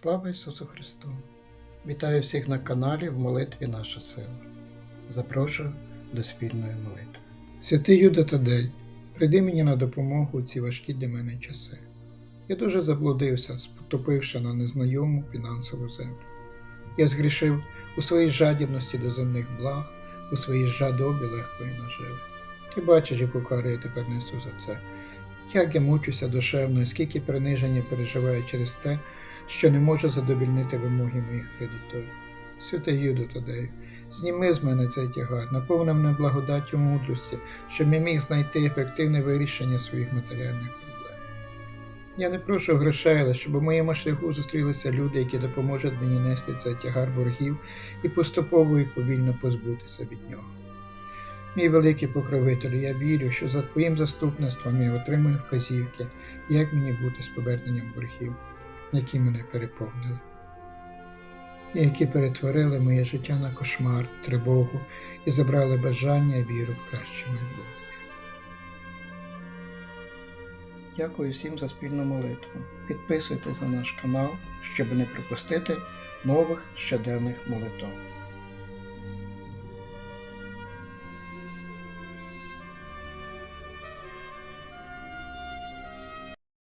Слава Ісусу Христу! Вітаю всіх на каналі в молитві Наша сила. Запрошую до спільної молитви. Святий Юда Тадей, прийди мені на допомогу у ці важкі для мене часи. Я дуже заблудився, спотопивши на незнайому фінансову землю. Я згрішив у своїй жадібності до земних благ, у своїй жадобі легкої наживи. Ти бачиш, яку кару я тепер несу за це. Як я мучуся душевно, скільки приниження переживаю через те, що не можу задовільнити вимоги моїх кредиторів. Святий Юду Тадею, зніми з мене цей тягар, наповни мене благодаттю мудрості, щоб я міг знайти ефективне вирішення своїх матеріальних проблем. Я не прошу грошей, але щоб у моєму шляху зустрілися люди, які допоможуть мені нести цей тягар боргів і поступово і повільно позбутися від нього. Мій великий покровителю, я вірю, що за твоїм заступництвом я отримую вказівки, як мені бути з поверненням боргів, які мене переповнили, і які перетворили моє життя на кошмар, тривогу і забрали бажання і віру в краще майбутнє. Дякую всім за спільну молитву. Підписуйтесь на наш канал, щоб не пропустити нових щоденних молитв.